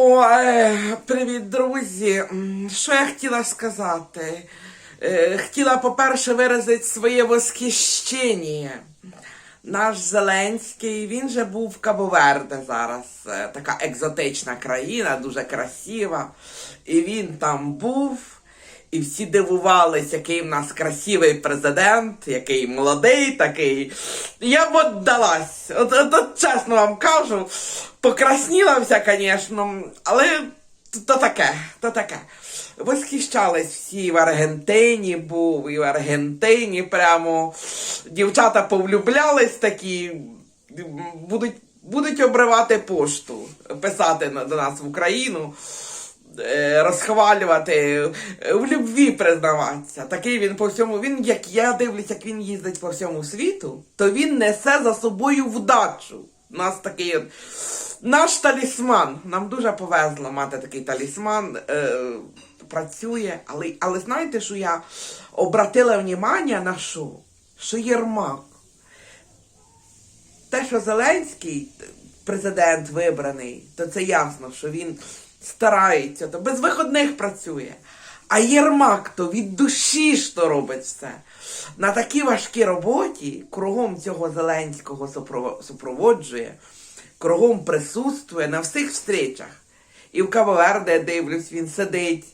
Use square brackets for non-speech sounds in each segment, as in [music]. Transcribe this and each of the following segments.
Ой, привіт, друзі. Що я хотіла сказати? Е, Хотіла, по-перше, виразити своє восхищення. Наш Зеленський, він же був в Кабоверде зараз. Е, Така екзотична країна, дуже красива. І він там був. І всі дивувались, який в нас красивий президент, який молодий такий. Я б отдалась. От, от, от чесно вам кажу, покрасніла вся, звісно, але то, таке, то таке. Восхищались всі в Аргентині був, і в Аргентині прямо дівчата повлюблялись такі, будуть, будуть обривати пошту, писати на- до нас в Україну розхвалювати, е, в любві признаватися. Такий він по всьому. Він, як я дивлюсь, як він їздить по всьому світу, то він несе за собою вдачу. У нас такий наш талісман. Нам дуже повезло мати такий талісман. Е, працює, але, але знаєте, що я обратила внимання на що? Що Єрмак те, що Зеленський президент вибраний, то це ясно, що він старається, то без виходних працює. А Єрмак то від душі ж то робить все. На такій важкій роботі кругом цього Зеленського супроводжує, кругом присутствує на всіх встречах. І в Кавоверде, я дивлюсь, він сидить.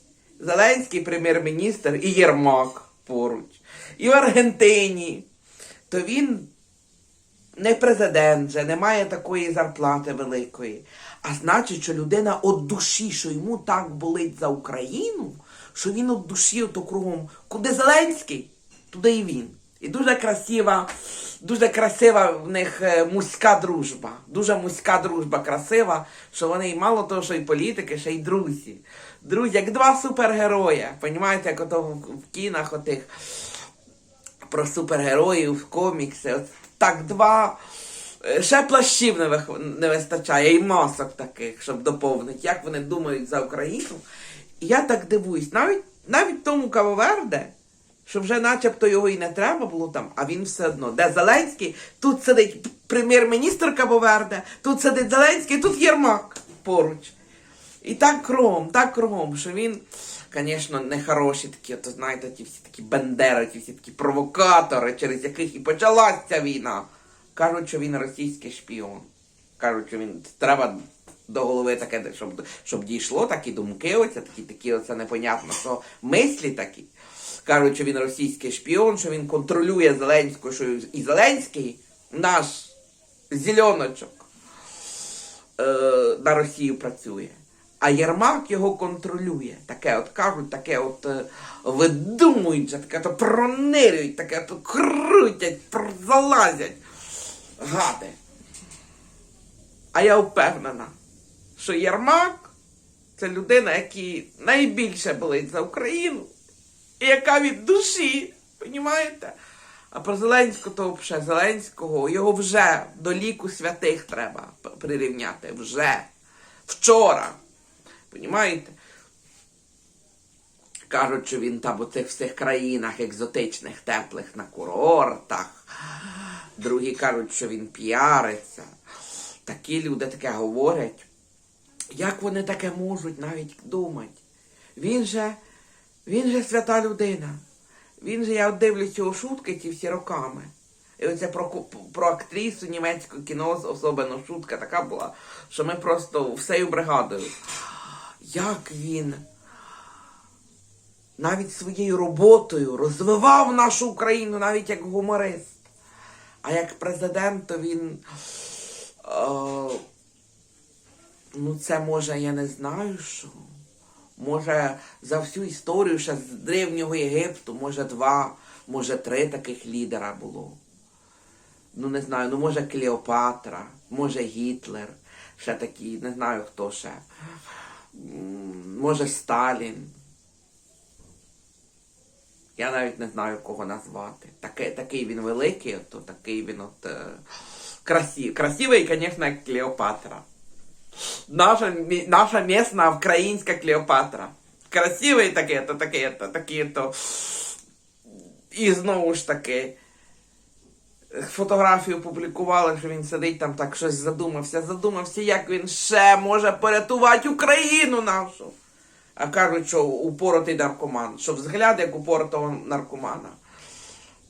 Зеленський прем'єр-міністр і Єрмак поруч. І в Аргентині. То він не президент же, не має такої зарплати великої. А значить, що людина від душі, що йому так болить за Україну, що він від душі ото кругом. Куди Зеленський, туди і він. І дуже красива, дуже красива в них е, муська дружба. Дуже муська дружба красива, що вони і мало того, що і політики, ще й друзі. Друзі, як два супергероя. Понімаєте, як ото в кінах отих про супергероїв, комікси. От так два. Е, Ще плащів не, вих- не вистачає, і масок таких, щоб доповнити, як вони думають за Україну. І я так дивуюсь, навіть навіть тому Кавоверде, що вже начебто його і не треба було там, а він все одно. Де Зеленський, тут сидить прем'єр-міністр Кабоверде, тут сидить Зеленський, тут Єрмак поруч. І так кругом, так кругом, що він, звісно, не хороші такі, от, знаєте, ті всі такі бандери, ті всі такі провокатори, через яких і почалась ця війна. Кажуть, що він російський шпіон. Кажуть, що він треба до голови таке, щоб, щоб дійшло такі думки, оце, такі, такі, оце непонятно, що мислі такі. Кажуть, що він російський шпіон, що він контролює Зеленського, що і Зеленський наш зеленочок е, на Росію працює. А Єрмак його контролює. Таке от кажуть, таке от е, видумують, таке то пронирюють, таке то крутять, залазять. Гади. А я впевнена, що Єрмак це людина, який найбільше болить за Україну, і яка від душі, понімаєте? А про Зеленського, то взагалі Зеленського, його вже до ліку святих треба прирівняти. Вже. Вчора. Понімаєте? Кажуть, що він там у цих всіх країнах екзотичних, теплих на курортах. Другі кажуть, що він піариться. Такі люди таке говорять. Як вони таке можуть навіть думати? Він же, він же свята людина. Він же, я дивлюсь його шутки ці всі роками. І оце про, про актрису німецького кіно, особливо шутка така була, що ми просто всею бригадою. Як він навіть своєю роботою розвивав нашу Україну, навіть як гуморист. А як президент, то він. Е, ну, це може, я не знаю що. Може, за всю історію ще з Древнього Єгипту, може два, може три таких лідера було. Ну, не знаю, ну може Клеопатра, може Гітлер, ще такі, не знаю хто ще. Може Сталін. Я навіть не знаю, кого назвати. Такий, такий він великий, то такий він от е, красивий. Красивий, звісно, як Клеопатра. Наша, наша місна українська Клеопатра. Красивий такий, то такий, то такий, то. І знову ж таки. фотографію публікували, що він сидить там так щось задумався, задумався, як він ще може порятувати Україну нашу. А кажуть, що упоротий наркоман, що взгляд як упоротого наркомана.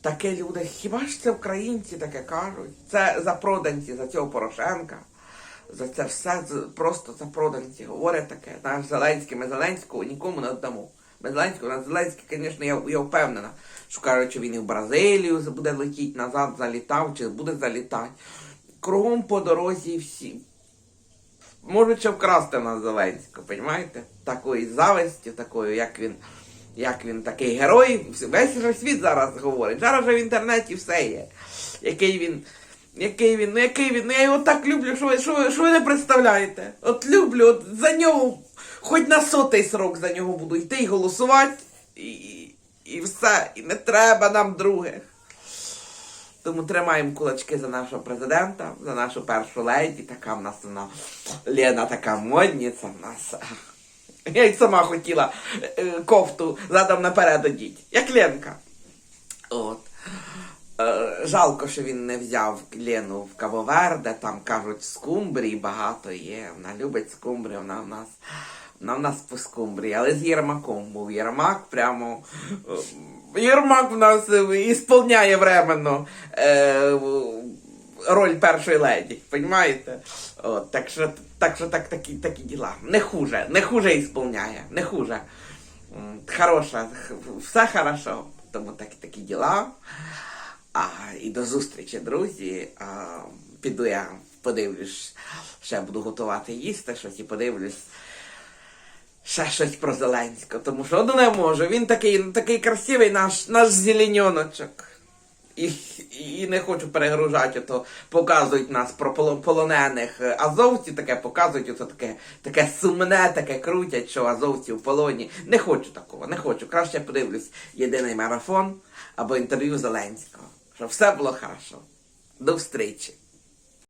Таке люди, хіба ж це українці таке кажуть? Це запроданці за цього Порошенка. За це все просто запроданці. Говорять таке. Наш Зеленський, ми Зеленського нікому не віддамо. Ми Зеленського, на Зеленський, звісно, я, я впевнена, що кажуть, що він і в Бразилію буде летіти назад, залітав, чи буде залітати. Кругом по дорозі всі. Можуть ще вкрасти на Зеленського, розумієте? Такої зависті, такої, як він, як він такий герой. Весь же світ зараз говорить. Зараз же в інтернеті все є. Який він. Який він, ну який він, ну я його так люблю, що ви, що ви, що ви не представляєте? От люблю, от за нього, хоч на сотий срок за нього буду йти і голосувати, і, і, і все, і не треба нам других. Тому тримаємо кулачки за нашого президента, за нашу першу леді. Така в нас вона Лена така модниця в нас. [laughs] Я й сама хотіла е, кофту задом наперед одіть, як Ленка. От. Е, жалко, що він не взяв Лену в Кавоверде, там кажуть, скумбрії багато є. Вона любить скумбрію, вона в нас. Вона в нас по скумбрії, але з Єрмаком був. Єрмак прямо. Єрмак в нас е, ісполняє временно е, роль першої леді, розумієте? От, так що, так, що так, такі, такі діла. Не хуже, не хуже ісполняє, не хуже. Хороша, все хорошо. Тому такі, такі діла. А, і до зустрічі, друзі. А, піду я подивлюсь, ще буду готувати їсти щось і подивлюсь ще щось про Зеленського. Тому що ну не можу. Він такий, такий красивий наш, наш зеленьоночок. І, і не хочу перегружати, то показують нас про полонених азовці, таке показують, ото таке, таке сумне, таке крутять, що азовці в полоні. Не хочу такого, не хочу. Краще подивлюсь єдиний марафон або інтерв'ю Зеленського. Щоб все було хорошо. До встрічі.